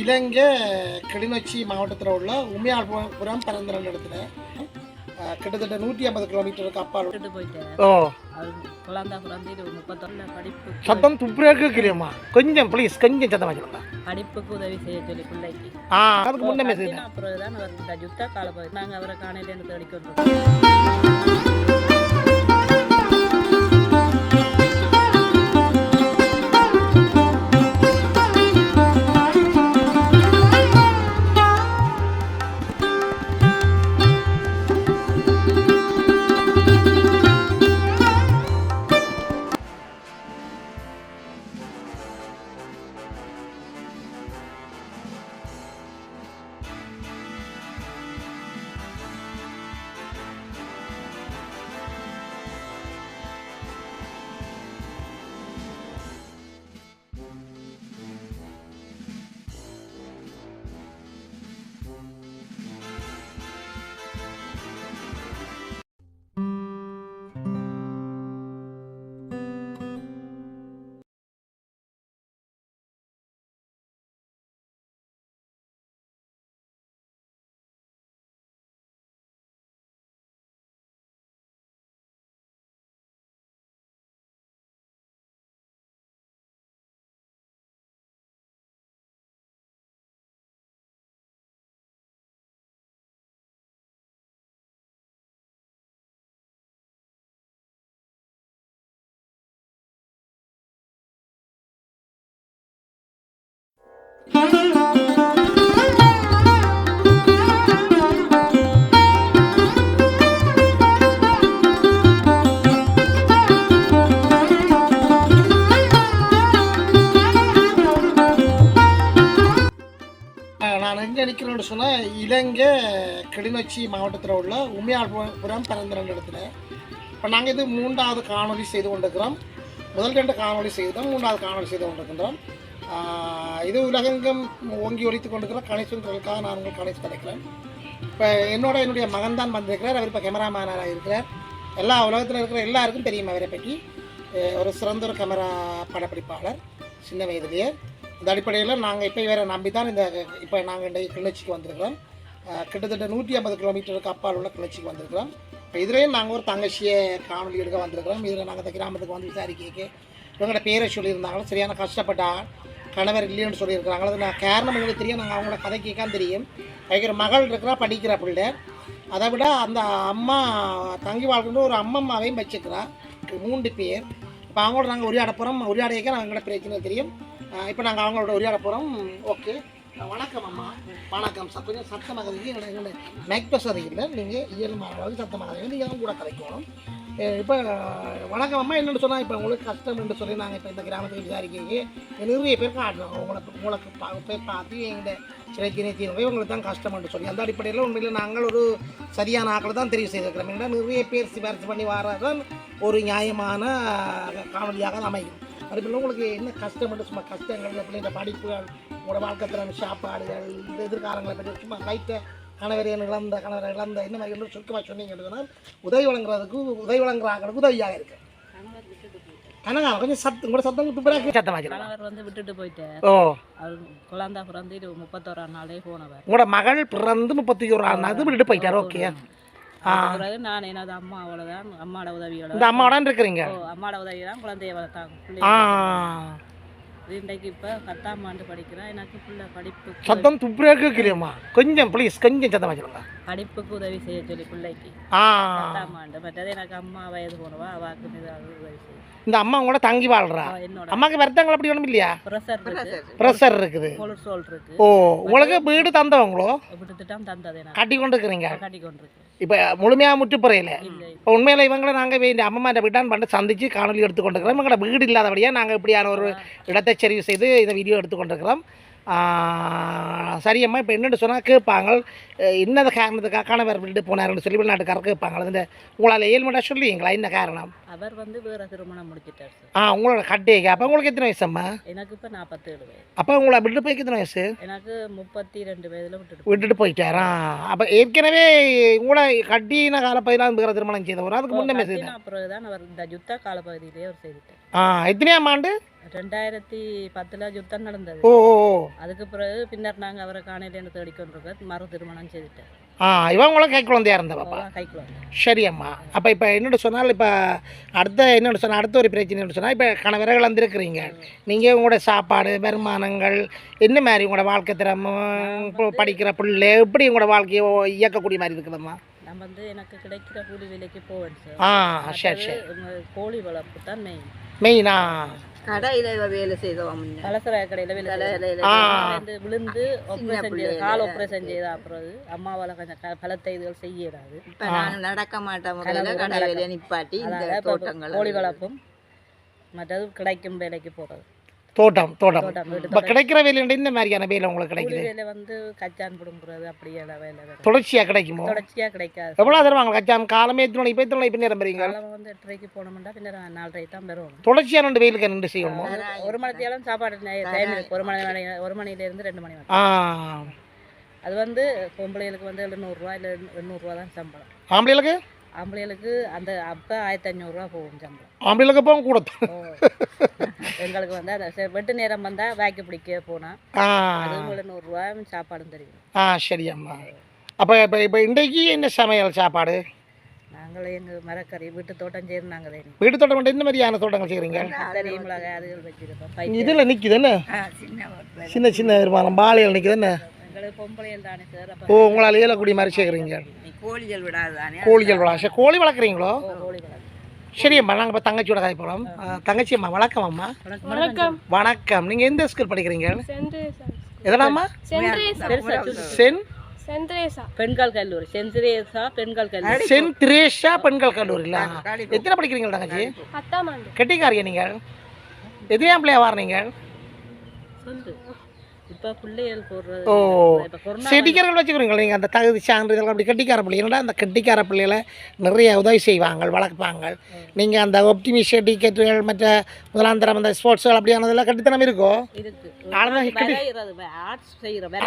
இலங்கை கிளிநொச்சி மாவட்டத்தில் உள்ள உமையாள்புரம் பரந்தரன் இடத்துல கிட்டத்தட்ட நூற்றி ஐம்பது கிலோமீட்டருக்கு அப்பால் ஓ. சத்தம் துப்புரா கேட்குறியம்மா கொஞ்சம் ப்ளீஸ் கொஞ்சம் சத்தமாக சொல்லுங்க படிப்புக்கு உதவி செய்ய சொல்லி பிள்ளைக்கு. ஆ அதுக்கு முன்னமே கட்டின அப்புறம் தான் அவர் இந்த யுத்த கால பகுதி நாங்கள் அவரை காணையிலேருந்து தேடிக்கொண்டு நான் எங்கே நிற்கிறேன்னு சொன்னால் இலங்கை கிளிநொச்சி மாவட்டத்தில் உள்ள உமையாள்புரம் ரெண்டு இடத்துல. இப்போ நாங்கள் இது மூன்றாவது காணொளி செய்து கொண்டிருக்கிறோம். முதல் ரெண்டு காணொளி செய்தோம் மூன்றாவது காணொலி செய்து கொண்டிருக்கின்றோம். இது உலகெங்கும் ஓங்கி ஒழித்து கொண்டிருக்கிற கணேசன்றதுக்காக நான் உங்கள் கணேஷ் கிடைக்கிறேன் இப்போ என்னோட என்னுடைய மகன் தான் வந்திருக்கிறார். அவர் இப்போ கேமராமேனாக இருக்கிறார். எல்லா உலகத்தில் இருக்கிற எல்லாருக்கும் தெரியும் அவரை பற்றி ஒரு சிறந்த ஒரு கேமரா படப்பிடிப்பாளர் சின்ன வயதிலேயே. இந்த அடிப்படையில் நாங்கள் இப்போ வேறு நம்பி தான் இந்த இப்போ நாங்கள் இந்த கிளர்ச்சிக்கு வந்திருக்கிறோம். கிட்டத்தட்ட நூற்றி ஐம்பது கிலோமீட்டருக்கு அப்பால் உள்ள கிளர்ச்சிக்கு வந்திருக்கிறோம். இப்போ இதுலேயும் நாங்கள் ஒரு தங்கச்சியை காணொலி எடுக்க வந்திருக்கிறோம். இதில் நாங்கள் இந்த கிராமத்துக்கு வந்து விசாரிக்க இவங்களோட பேரை சொல்லியிருந்தாங்களோ சரியான கஷ்டப்பட்டா கணவர் இல்லைன்னு சொல்லியிருக்கிறாங்களோ அது நான் காரணம் எங்களுக்கு தெரியும். நாங்கள் அவங்களோட கதை கேட்காம தெரியும். வைக்கிற மகள் இருக்கிறா படிக்கிற பிள்ளை. அதை விட அந்த அம்மா தங்கி வாழ்கின்ற ஒரு அம்மம்மாவையும் வச்சுக்கிறா. மூன்று பேர். இப்போ அவங்களோட நாங்கள் உரையாட போகிறோம் உரையாடையக்க நாங்கள் எங்களோட பிரச்சனை தெரியும். இப்போ நாங்கள் அவங்களோட உரையாட போகிறோம் ஓகே. வணக்கம் அம்மா. வணக்கம். ச கொஞ்சம் சத்தமாக இருக்கு. எங்களோட எங்களோட மைக் வசதி இல்லை? நீங்கள் இயல்பான சத்தமாக இருக்கு. நீங்கள் கூட கதைக்கணும். இப்போ வணக்கம் அம்மா என்னென்னு சொன்னால் இப்போ உங்களுக்கு கஷ்டம் என்று சொல்லி நாங்கள் இப்போ இந்த கிராமத்துக்கு விசாரிக்கிறீங்க. நிறைய பேர் காட்டுறோம் உங்களுக்கு உங்களுக்கு பா- போய் பார்த்து எங்கள் பிரச்சனை தீர்வு உங்களுக்கு தான் கஷ்டம்னு சொல்லி. அந்த அடிப்படையில் உண்மையில் நாங்கள் ஒரு சரியான ஆக்களை தான் தெரிவு செய்திருக்கிறோம். ஏன்னா நிறைய பேர் சிபாரிசு பண்ணி வர்றதான் ஒரு நியாயமான காணொலியாக அமையும். அதுபோல் உங்களுக்கு என்ன கஷ்டம் என்று சும்மா கஷ்டங்கள் பிள்ளைங்க படிப்புகள் உங்களோட வாழ்க்கை திறன் சாப்பாடுகள் இந்த எதிர்காலங்களை பற்றி சும்மா லைட்டை கணவர் இழந்த கணவரை இழந்த என்ன மாதிரி என்று சுருக்கமாக சொன்னீங்கன்னு சொன்னால் உதவி வழங்குறதுக்கு உதவி வழங்குற ஆக்களுக்கு உதவியாக இருக்கு. கனகா கொஞ்சம் சத்து உங்களோட சத்தம் துப்புறாக்கு சத்தமாக கணவர் வந்து விட்டுட்டு போயிட்டேன் ஓ. அவர் குழந்தா பிறந்து இது முப்பத்தோராம் நாளே போனவர். உங்களோட மகள் பிறந்து முப்பத்தி ஒரு ஆள் அது விட்டுட்டு போயிட்டார் ஓகே. பிறகு நான் எனது அம்மாவோட தான் அம்மாவோட உதவியோட இந்த அம்மாவோட இருக்கிறீங்க? ஓ, அம்மாவோட உதவி தான் குழந்தைய வளர்த்தாங்க இன்றைக்கு இப்போ பத்தாம் ஆண்டு படிக்கிறேன். எனக்கு பிள்ளை படிப்பு சத்தம் துப்புரா கேட்குறியம்மா கொஞ்சம் ப்ளீஸ் கொஞ்சம் சத்தமாக சொல்லுங்க படிப்புக்கு உதவி செய்ய சொல்லி பிள்ளைக்கு ஆண்டு மற்றது எனக்கு அம்மா வயது போனவா அவாக்கு உதவி செய்யும் இந்த அம்மா கூட தங்கி வாழ்றா அம்மாக்கு வருத்தங்கள் அப்படி ஒன்றும் இல்லையா ப்ரெஷர் இருக்கு ப்ரெஷர் இருக்குது கொலஸ்ட்ரால் இருக்கு ஓ உங்களுக்கு வீடு தந்தவங்களோ விட்டுட்டுட்டான் தந்தது கட்டி கொண்டு இருக்கிறீங்க கட்டி கொண்டிருக்கு இப்போ முழுமையாக முற்றுப்புறையில் இப்போ உண்மையில் இவங்களை நாங்கள் இந்த அம்மாட்ட வீட்டான் பண்ணிட்டு சந்திச்சு காணொலி எடுத்துக்கொண்டிருக்கிறோம் எங்களோட வீடு இல்லாதபடியாக நாங்கள் இப்படியான ஒரு இடத்தை தெரிவு செய்து இந்த வீடியோ எடுத்துக்கொண்டிருக்கிறோம் ஆ, சரி அம்மா இப்போ என்னென்னு சொன்னால் கேட்பாங்க இன்னது காரணத்துக்காக கணவர் விட்டு போனாருன்னு சொல்லி வெளிநாட்டுக்காரர் கேட்பாங்க இந்த உங்களால் ஏழ்மட்டா சொல்லுவீங்களா? என்ன காரணம்? அவர் வந்து வேற திருமணம் முடிச்சிட்டார் ஆ உங்களோட கட்டேங்க அப்போ உங்களுக்கு எத்தனை வயசு அம்மா எனக்கு இப்போ நாற்பத்தேழு வயது அப்போ உங்களை விட்டு போய்க்கு எத்தனை வயசு? எனக்கு முப்பத்தி ரெண்டு வயதுல விட்டுட்டு விட்டுட்டு போயிட்டாரா? அப்போ ஏற்கனவே உங்களை கட்டின கால பதினாறு பேரை திருமணம் செய்தவர். அதுக்கு முன்னமே செய்தார். பிறகு தான் அவர் இந்த யுத்த கால பகுதியிலே அவர் செய்துட்டார். ஆ எத்தனையாம் ஆண்டு? ரெண்டாயிரத்தி பத்தில் யுத்தம் நடந்தது. அதுக்கு பிறகு பின்னர் நாங்கள் அவரை காணையிலேருந்து தேடிக்கொண்டிருக்கோம். மறு திருமணம் செய்துட்டேன். ஆ இவங்களும் கை குழந்தையா இருந்த பாப்பா? கைக்குள்ள வந்தேன் சரி அம்மா. அப்போ இப்போ என்னோட சொன்னால் இப்போ அடுத்த என்னோட சொன்னால் அடுத்த ஒரு பிரச்சனை சொன்னால் இப்போ கணவரை இழந்திருக்கிறீங்க நீங்கள் உங்களோட சாப்பாடு வருமானங்கள் என்ன மாதிரி உங்களோட வாழ்க்கை திறமும் படிக்கிற பிள்ளை எப்படி உங்களோட வாழ்க்கையை இயக்கக்கூடிய மாதிரி இருக்குதும்மா நான் வந்து எனக்கு கிடைக்கிற கூலி வேலைக்கு போவேன் சார் ஆ சரி சரி. கோழி வளர்ப்பு தான் மெயின் மெயினா கடையில வேலை செய்தோம் முன்ன. பலசர கடையில் வேலை கடையில விழுந்து ஆப்ரேஷன் செய்து. கால் ஆப்ரேஷன் செய்த அப்புறம் அம்மாவால் கொஞ்சம் பலத்த இதுகள் செய்யறாது இப்ப நாங்க நடக்க மாட்டோம் முதல்ல கடை வேலையை நிப்பாட்டி இந்த தோட்டங்கள் கோழி வளர்ப்பும் மற்றது கிடைக்கும் வேலைக்கு போகிறது தோட்டம் தோட்டம். தோட்டம் வீட்டு இப்போ. கிடைக்கிற வேலைன்ற இந்த மாதிரியான வேலை உங்களுக்கு கிடைக்குது? வேலை வந்து கச்சான் பிடுங்குறது அப்படியே வேலை தொடர்ச்சியாக கிடைக்குமோ? தொடர்ச்சியாக கிடைக்காது. எவ்வளோ தருவாங்க கச்சான்? காலமே எத்தனை மணிக்கு போய் எத்தனை மணிக்கு நேரம் பெறீங்க காலம் வந்து எட்டரைக்கு போனோம்னா பின்னர் நாலரை தான் பெறுவோம் தொடர்ச்சியாக ரெண்டு வெயிலுக்கு ரெண்டு செய்யணுமோ? ஒரு மணித்தேலம் சாப்பாடு டைம் ஒரு மணி மணி ஒரு மணிலேருந்து ரெண்டு மணி வரை ஆ அது வந்து பொம்பளைகளுக்கு வந்து எழுநூறுரூவா இல்லை எண்ணூறுரூவா தான் சம்பளம். ஆம்பளைகளுக்கு? ஆம்பளைகளுக்கு அந்த அப்போ ஆயிரத்தி ஐநூறுரூவா போகும் சம்பளம். ஆம்பளைகளுக்கு அப்போ கூட. எங்களுக்கு வந்து அந்த செ- வெட்டு நேரம் வந்தால் வேக்கி பிடிக்க போனால் அதுவும் எழுநூறுரூவா சாப்பாடும் தெரியும் ஆ சரி அம்மா அப்போ இப்போ இப்போ இன்றைக்கு என்ன சமையல் சாப்பாடு? நாங்களே எங்கள் மரக்கறி வீட்டு தோட்டம் தான் வீட்டு தோட்டம் மட்டும் என்ன மாதிரியான தோட்டங்கள் செய்கிறீங்க இதில் நிற்குது என்ன? சின்ன சின்ன சின்ன வருமானம் பாலையில் நிற்குது என்ன? ஓ அப்போ உங்களால் ஏலக்கூடிய மாதிரி செய்கிறீங்க நீ கோழிகள் விடாதானே கோழிகள் வளா சரி கோழி வளர்க்குறீங்களோ? சரி அம்மா நாங்கள் இப்போ தங்கச்சியோட காய் போகிறோம் தங்கச்சி அம்மா வணக்கம் அம்மா. வணக்கம். வணக்கம். நீங்கள் எந்த ஸ்கூல் படிக்கிறீங்க? எதனாம்மா? சென் பெண்கள் கல்லூரி. சென்சிரேசா பெண்கள் கல்லூரி. சென் திரேஷா பெண்கள் கல்லூரியில்? எத்தனை படிக்கிறீங்க தங்கச்சி? பத்தாம் ஆண்டு. கெட்டிக்காரியா நீங்கள் எத்தனையாம் பிள்ளையா வாரினீங்க சொல்லு. இப்போ பிள்ளைகள் போடுறது ஓ செடிக்காரர்கள் வச்சுக்கிறீங்க நீங்கள் அந்த தகுதி சான்றிதழ் அப்படி கெட்டிக்கார பிள்ளைங்களா அந்த கெட்டிக்கார பிள்ளைகளை நிறைய உதவி செய்வாங்க வளர்ப்பாங்க. நீங்கள் அந்த ஒப்டிமிஷ டிக்கெட்டுகள் மற்ற முதலாந்தரம் அந்த ஸ்போர்ட்ஸ்கள் அப்படியானதெல்லாம் கட்டித்தனம் இருக்கோ?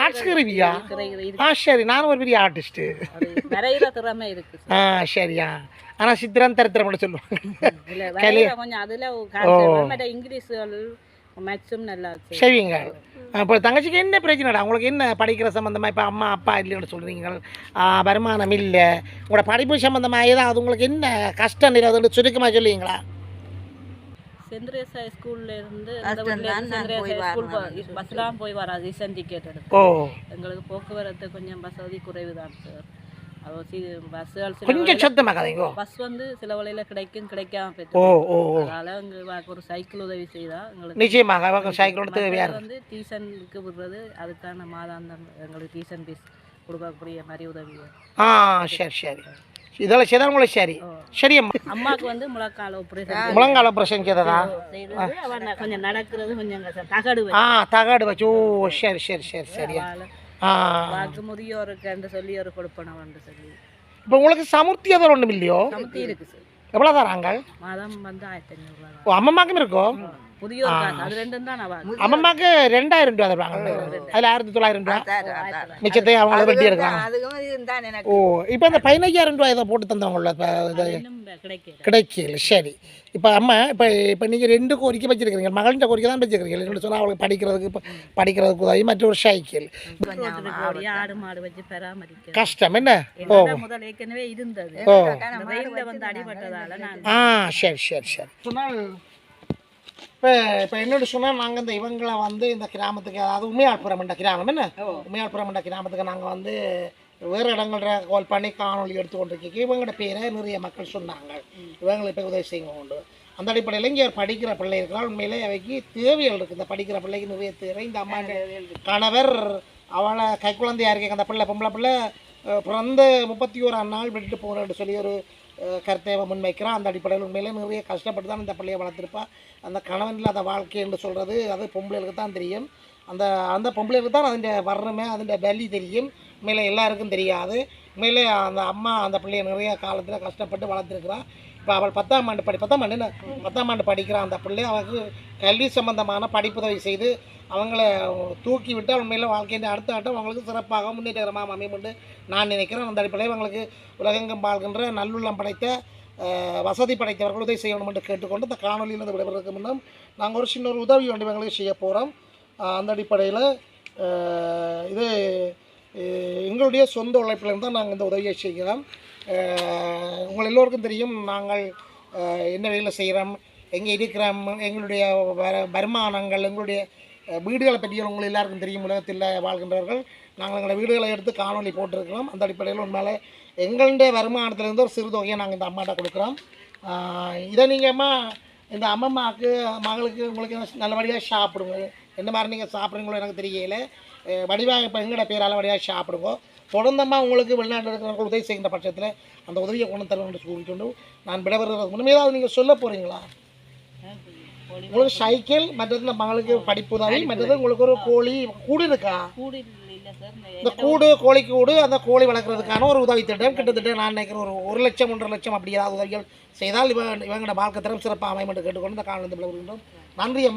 ஆர்ட்ஸ் ஆ சரி. நான் ஒரு பெரிய ஆர்டிஸ்ட்டு வரைகிற திறமை இருக்கு. ஆ சரியா ஆனால் சித்திரம் தரித்திரம் சொல்லுவாங்க. கொஞ்சம் அதுல கான்செப்ட் மற்ற இங்கிலீஷ்கள் மேக்ஸும் நல்லா இருக்கு செய்வீங்க இப்போ தங்கச்சிக்கு என்ன பிரச்சனைடா? உங்களுக்கு என்ன படிக்கிற சம்மந்தமாக இப்போ அம்மா அப்பா இல்லைன்னு சொல்கிறீங்க வருமானம் இல்லை. உங்களோட படிப்பு சம்மந்தமாக ஏதாவது உங்களுக்கு என்ன கஷ்டம் ஏதாவது சுருக்கமாக சொல்லுவீங்களா? செந்திரேசா ஸ்கூல்ல இருந்து. பஸ்லாம் போய் வராது. ரீசன் டிக்கெட் எடுத்து ஓ. எங்களுக்கு போக்குவரத்து கொஞ்சம் வசதி குறைவு தான் சார் கொஞ்சம் சத்தமாக கதைங்கோ? பஸ் வந்து சில வழியில கிடைக்கும் கிடைக்காம ஓ போயிட்டு ஓ ஓ. அதனால எங்களுக்கு ஒரு சைக்கிள் உதவி செய்தா எங்களுக்கு நிச்சயமாக சைக்கிளோட தேவையாக வந்து டியூஷனுக்கு விடுறது அதுக்கான மாதாந்தம் எங்களுக்கு டியூஷன் ஃபீஸ் கொடுக்கக்கூடிய மாதிரி உதவி. ஆ சரி சரி. இதெல்லாம் செய்தால் உங்களுக்கு சரி. சரி அம்மா. அம்மாவுக்கு வந்து முழக்கால ஆப்ரேஷன் முழங்கால பிரச்சனை செய்ததா? கொஞ்சம் நடக்கிறது கொஞ்சம். தகடு ஆ தகாடு வச்சு ஓ சரி சரி சரி சரியா வாக்கு முதியோருக்கு சொல்லி ஒரு கொடுப்பனவன்று சொல்லி. இப்போ உங்களுக்கு சமுர்த்தியதர் ஒன்றும் இல்லையோ? சமத்தி இருக்கு சார் எவ்வளோ தராங்க? மாதம் வந்து ஆயிரத்தி ஐநூறுரூவா ஓ அம்மம்மாக்கும் இருக்கோ? முதியோர் காசு. அது ரெண்டும் தான் நான் அம்மம்மாக்கு ரெண்டாயிரம் ரூபா தருவாங்க. அதில் ஆயிரத்தி தொள்ளாயிரம் ரூபா. மிச்சத்தை அவங்கள வெட்டி எனக்கு. ஓ இப்போ இந்த பதினஞ்சாயிரம் ரூபாய் ஏதோ போட்டு தந்தவங்கள இது கிடைக்கல. சரி. இப்போ அம்மா இப்போ இப்போ நீங்கள் ரெண்டு கோரிக்கை வச்சிருக்கிறீங்க. மகளின் கோரிக்கை தான் வச்சிருக்கிறீங்க. என்ன சொன்னால் அவளுக்கு படிக்கிறதுக்கு இப்போ படிக்கிறதுக்கு உதவி மற்ற ஒரு சைக்கிள் ரோட்டுக்கு ஓடி ஆடு மாடு வச்சு பராமரிக்க கஷ்டம். என்ன? ஓ. என்னோட முதல் ஏற்கனவே இருந்தது. ஓ. இந்த வெயில்ல வந்து அடிபட்டதால நான் ஆ சரி சரி சரி. சொன்னால் இப்போ இப்போ என்னோட சொன்னால் நாங்கள் இந்த இவங்களை வந்து இந்த கிராமத்துக்கு அதாவது உமையாள்புரம் என்ற கிராமம் என்ன? உமையாள்புரம் என்ற கிராமத்துக்கு நாங்கள் வந்து வேறு இடங்கள்ல கால் பண்ணி காணொலி எடுத்துக்கொண்டிருக்கீங்க இவங்களோட பேரை நிறைய மக்கள் சொன்னாங்க. இவங்களை இப்போ உதவி செய்யுங்க உண்டு. அந்த அடிப்படையில் இங்கே படிக்கிற பிள்ளை இருக்கிறாள் உண்மையிலே அவைக்கு தேவைகள் இருக்குது இந்த படிக்கிற பிள்ளைக்கு நிறைய தேவை. இந்த அம்மா கணவர் அவளை கை குழந்தையா இருக்க அந்த பிள்ளை பொம்பளை பிள்ளை பிறந்த முப்பத்தி ஓராம் நாள் விட்டுட்டு போகிறான்னு சொல்லி ஒரு கருத்தை முன்வைக்கிறான். அந்த அடிப்படையில் உண்மையிலே நிறைய கஷ்டப்பட்டு தான் இந்த பிள்ளையை வளர்த்துருப்பா. அந்த கணவன் இல்லாத வாழ்க்கை என்று சொல்கிறது அது பொம்பளைகளுக்கு தான் தெரியும். அந்த அந்த பொம்பளைகளுக்கு தான் அதன் வர்றமே அதன் வேல்யூ தெரியும். உண்மையிலே எல்லாருக்கும் தெரியாது. உண்மையிலே அந்த அம்மா அந்த பிள்ளையை நிறைய காலத்தில் கஷ்டப்பட்டு வளர்த்துருக்குறான் இப்போ அவள் பத்தாம் ஆண்டு படி பத்தாம் ஆண்டு பத்தாம் ஆண்டு படிக்கிறான் அந்த பிள்ளை. அவளுக்கு கல்வி சம்பந்தமான படிப்புதவி செய்து அவங்கள தூக்கி விட்டு உண்மையில் வாழ்க்கையின் அடுத்த ஆட்டம் அவங்களுக்கு சிறப்பாக முன்னேற்றகரமாக அமையும்னு நான் நினைக்கிறேன். அந்த அடிப்படையில் அவங்களுக்கு உலகெங்கும் வாழ்கின்ற நல்லுள்ளம் படைத்த வசதி படைத்தவர்கள் உதவி செய்யணும் என்று கேட்டுக்கொண்டு இந்த காணொலியிலிருந்து விடைபெறதுக்கு முன்னும் நாங்கள் ஒரு சின்ன ஒரு உதவி ஒன்று எங்களுக்கு செய்ய போகிறோம் அந்த அடிப்படையில் இது எங்களுடைய சொந்த உழைப்பிலிருந்து தான் நாங்கள் இந்த உதவியை செய்கிறோம். உங்கள் எல்லோருக்கும் தெரியும் நாங்கள் என்ன வேலை செய்கிறோம் எங்கே இருக்கிறோம் எங்களுடைய வர வருமானங்கள் எங்களுடைய வீடுகளை பற்றி உங்களுக்கு எல்லாருக்கும் தெரியும் உலகத்தில் வாழ்கின்றவர்கள். நாங்கள் எங்களை வீடுகளை எடுத்து காணொளி போட்டிருக்கிறோம். அந்த அடிப்படையில் உண்மையிலே எங்களுடைய வருமானத்திலேருந்து ஒரு சிறு தொகையை நாங்கள் இந்த அம்மாட்ட கொடுக்குறோம். இதை நீங்கள்மா இந்த அம்மம்மாவுக்கு மகளுக்கு உங்களுக்கு நல்லபடியாக சாப்பிடுங்க. என்ன மாதிரி நீங்கள் சாப்பிட்றீங்களோ எனக்கு தெரியல. வடிவாக இப்போ எங்களோட பேரால் வடிவாக சாப்பிடுங்க. தொடர்ந்தமாக உங்களுக்கு வெளிநாட்டில் இருக்கிறவங்க உதவி செய்கின்ற பட்சத்தில் அந்த உதவியை கொண்டு தரணும்னு சொல்லிக்கொண்டு நான் விடைபெறுறது முன்னமே ஏதாவது நீங்கள் சொல்ல போகிறீங்களா உங்களுக்கு சைக்கிள் மற்றது இந்த மகளுக்கு படிப்பு. உதவி மற்றது உங்களுக்கு ஒரு கோழி கூடு இருக்கா? இந்த கூடு கோழி கூடு அந்த கோழி வளர்க்குறதுக்கான ஒரு உதவி திட்டம். கிட்டத்தட்ட நான் நினைக்கிறேன் ஒரு ஒரு லட்சம் ஒன்றரை லட்சம் அப்படி ஏதாவது உதவிகள் செய்தால் இவ இவங்களோட வாழ்க்கை தரம் சிறப்பாக என்று கேட்டுக்கொண்டு இந்த விளைவிக்கின்றோம் நன்றி